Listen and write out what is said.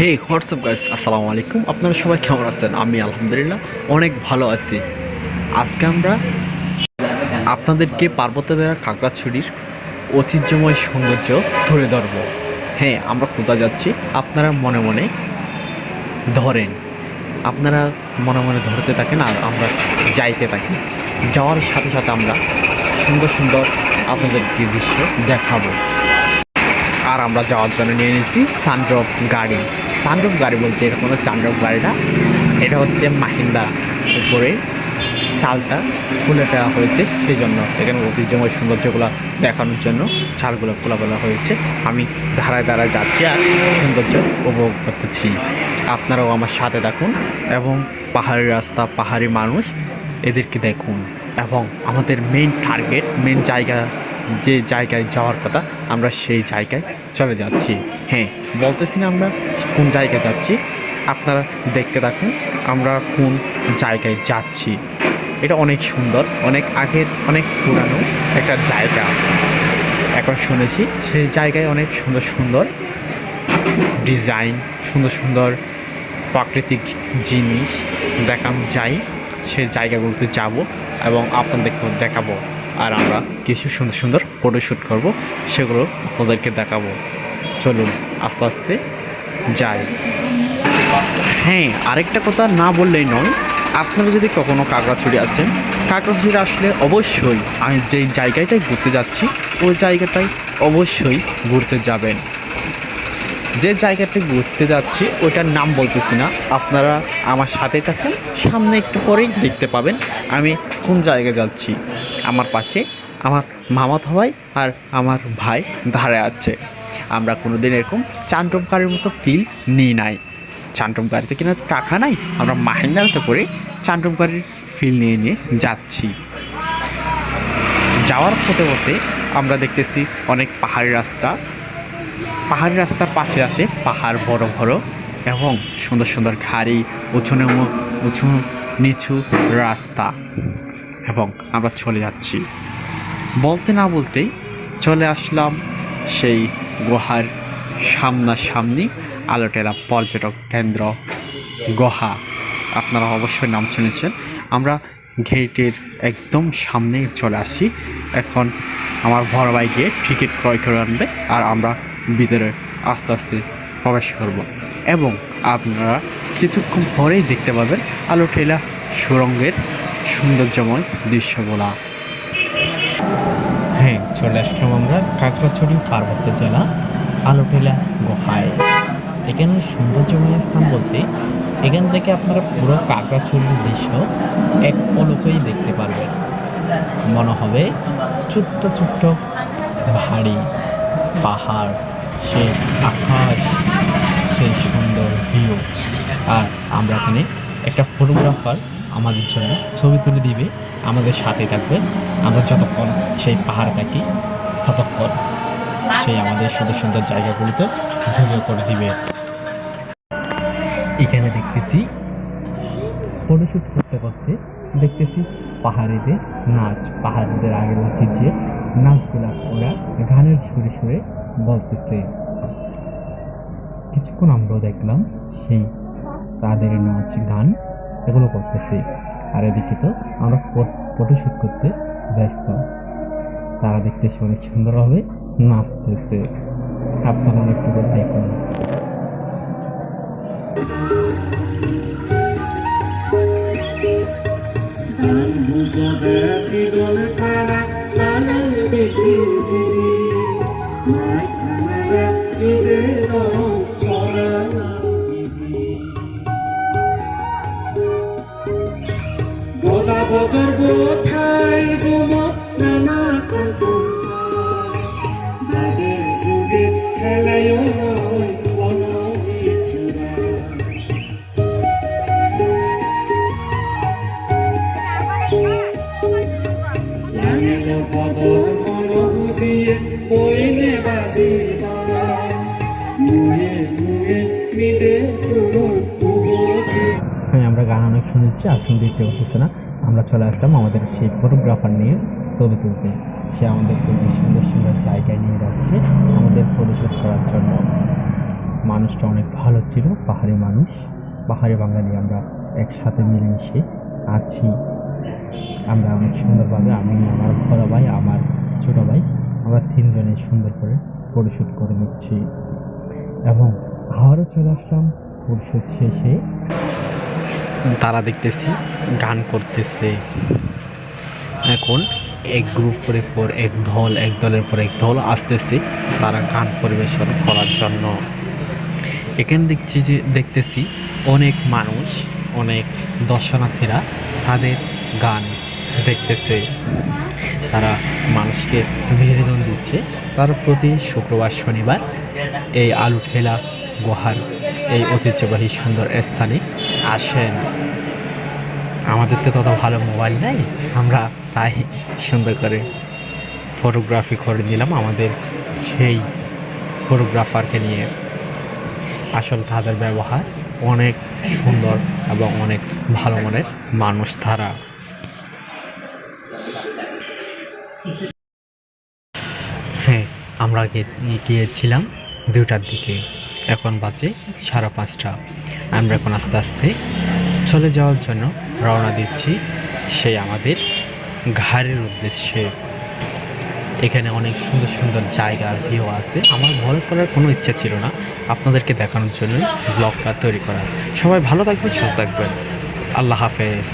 হে WhatsApp guys আসসালামু আলাইকুম আপনারা সবাই কেমন আছেন? আমি আলহামদুলিল্লাহ অনেক ভালো আছি। আজকে আমরা আপনাদেরকে পার্বত্য দেওয়া কাঁকড়াছড়ির ঐতিহ্যময় সৌন্দর্য ধরে ধরব। হ্যাঁ আমরা কোথায় যাচ্ছি? আপনারা মনে মনে ধরেন। আপনারা মনে মনে ধরতে থাকেন আর আমরা যাইতে থাকি। যাওয়ার সাথে সাথে আমরা সুন্দর সুন্দর আপনাদেরকে দৃশ্য দেখাবো। আর আমরা যাওয়ার জন্য নিয়ে নিয়েছি সানড্রপ গাড়ি সানড্রপ গাড়ি বলতে এটা কোনো চানড্রপ গাড়ি না এটা হচ্ছে মাহিন্দা উপরে। চালটা খুলে দেওয়া হয়েছে সেই জন্য এখানে ঐতিহ্যময় সৌন্দর্যগুলো দেখানোর জন্য চালগুলো খোলা বলা হয়েছে। আমি ধারায় ধারায় যাচ্ছি আর সৌন্দর্য উপভোগ করতেছি। আপনারাও আমার সাথে দেখুন এবং পাহাড়ি রাস্তা, পাহাড়ি মানুষ এদেরকে দেখুন এবং আমাদের মেইন টার্গেট মেইন জায়গা, যে জায়গায় যাওয়ার কথা আমরা সেই জায়গায় চলে যাচ্ছি। হ্যাঁ বলতেছি না আমরা কোন জায়গায় যাচ্ছি, আপনারা দেখতে থাকুন আমরা কোন জায়গায় যাচ্ছি। এটা অনেক সুন্দর, অনেক আগের, অনেক পুরানো একটা জায়গা। এখন শুনেছি সেই জায়গায় অনেক সুন্দর সুন্দর ডিজাইন, সুন্দর সুন্দর প্রাকৃতিক জিনিস দেখানো যায় সেই জায়গাগুলোতে যাব এবং আপনাদেরকেও দেখাবো। আর আমরা কিছু সুন্দর সুন্দর ফটোশ্যুট করব, সেগুলো আপনাদেরকে দেখাবো। চলুন আস্তে আস্তে যাই। হ্যাঁ আরেকটা কথা না বললেই নয়, আপনারা যদি কখনো কাকড়াছড়ি আছেন, কাকড়াছড়ি আসলে অবশ্যই আমি যেই জায়গাটায় ঘুরতে যাচ্ছি, ওই জায়গাটায় অবশ্যই ঘুরতে যাবেন। যে জায়গাটি ঘুরতে যাচ্ছি, ওইটার নাম বলতেছি না, আপনারা আমার সাথে থাকুন, সামনে একটু পরেই দেখতে পাবেন আমি কোন জায়গায় যাচ্ছি। আমার পাশে আমার মামা ভাই আর আমার ভাই ধারে আছে। আমরা কোনোদিন এরকম চান্ডব গাড়ির মতো ফিল নিই নাই। চান্ডব গাড়িতে কিনা টাকা নাই, আমরা মাহেন্দ্রাতে করে চান্ডব গাড়ির ফিল নিয়ে নিয়ে যাচ্ছি। যাওয়ার পথে পথে আমরা দেখতেছি অনেক পাহাড়ি রাস্তা। পাহাড়ি রাস্তার পাশে আসে পাহাড় বড় বড় এবং সুন্দর সুন্দর ঘাড়ি উঁচু উঁচু নিচু রাস্তা এবং আমরা চলে যাচ্ছি। বলতে না বলতেই চলে আসলাম সেই গুহার সামনাসামনি আলোটেরা পর্যটক কেন্দ্র গুহা। আপনারা অবশ্যই নাম শুনেছেন। আমরা গেটের একদম সামনেই চলে আসি। এখন আমার বড় ভাই গিয়ে টিকিট ক্রয় করে আনবে আর আমরা ভিতরে আস্তে আস্তে প্রবেশ করব। এবং আপনারা কিছুক্ষণ পরেই দেখতে পাবেন আলো ঠেলা সুরঙ্গের সৌন্দর্যময় দৃশ্যগুলা। চলে আসলাম আমরা কাকড়াছড়ি পার্বত্য জেলা আলোটেলা গুহায়। এখানে সৌন্দর্যময় স্থান বলতে এখান থেকে আপনারা পুরো কাকড়াছড়ির দৃশ্য এক পলকেই দেখতে পারবেন। মনে হবে ছোট্ট ছোট্ট ভারী পাহাড়, সে আকাশ সেই সুন্দর ভিউ আর আমরা এখানে একটা ফটোগ্রাফার আমাদের জন্য ছবি তুলে দিবে, আমাদের সাথে থাকবে। আমরা যতক্ষণ সেই পাহাড় থাকি ততক্ষণ সেই আমাদের সুন্দর সুন্দর জায়গাগুলোতে ভিডিও করে দিবে। এখানে দেখতেছি ফটোশ্যুট করতে করতে দেখতেছি পাহাড়িদের নাচ, পাহাড়িদের আগের ঐতিহ্যে নাচগুলা ওরা গানের সুরে সুরে বলতেছে। কিছুক্ষণ আমরাও দেখলাম সেই তাদের নাচ গান। এগুলো করতেছি। আর এদিকে তো আমরা ফটোশ্যুট করতে ব্যস্ত। তারা দেখতেছে অনেক সুন্দরভাবে নাচতেছে। আপনারা একটু দেখুন Dan buso গোলা বছর বোঠাই জমক নানা কান্ত বাগে যুগে খেলায় নয় অনবিচুরা লাঙের বদর মন বুঝিয়ে কইলে বাজিবা মুয়ে মুয়ে মিলে সুর কুবকে হ্যাঁ আমরা গান অনেক শুনেছি আর শুনতে ইচ্ছে করতেছে না আমরা চলে আসলাম আমাদের সেই ফটোগ্রাফার নিয়ে ছবি তুলতে। সে আমাদেরকে যে সুন্দর সুন্দর জায়গায় নিয়ে যাচ্ছে। আমাদের ফটোশ্যুট করার জন্য মানুষটা অনেক ভালো ছিল, পাহাড়ি মানুষ। পাহাড়ি বাঙালি আমরা একসাথে মিলেমিশে আছি। আমরা অনেক সুন্দরভাবে, আমি, আমার বড় ভাই, আমার ছোটো ভাই, আমরা তিনজনে সুন্দর করে ফটোশ্যুট করে নিচ্ছি। এবং আবারও চলে আসলাম ফটোশ্যুট শেষে। তারা দেখতেছি, গান করতেছে। এখন এক গ্রুপের পর এক দল, এক দলের পর এক দল আসতেছে, তারা গান পরিবেশন করার জন্য। এখানে দেখছি যে, দেখতেছি অনেক মানুষ, অনেক দর্শনার্থীরা তাদের গান দেখতেছে। তারা মানুষকে বিনোদন দিচ্ছে। তার প্রতি শুক্রবার শনিবার এই আলু ঠেলা গুহার এই ঐতিহ্যবাহী সুন্দর স্থানে আসেন। আমাদের তো তত ভালো মোবাইল নাই, আমরা তাই সুন্দর করে ফটোগ্রাফি করে নিলাম আমাদের সেই ফটোগ্রাফারকে নিয়ে। আসল তাদের ব্যবহার অনেক সুন্দর এবং অনেক ভালো মনের মানুষ তারা। হ্যাঁ আমরা গিয়েছিলাম দুটার দিকে। এখন বাজে সাড়ে পাঁচটা। আমরা এখন আস্তে আস্তে চলে যাওয়ার জন্য রওনা দিচ্ছি সেই আমাদের ঘাড়ের উদ্দেশ্যে। এখানে অনেক সুন্দর সুন্দর জায়গা, ভিউ আছে। আমার ভয় করার কোনো ইচ্ছা ছিল না। আপনাদেরকে দেখানোর জন্যই ব্লগটা তৈরি করা। সবাই ভালো থাকবেন, সুস্থ থাকবেন। আল্লাহ হাফেজ।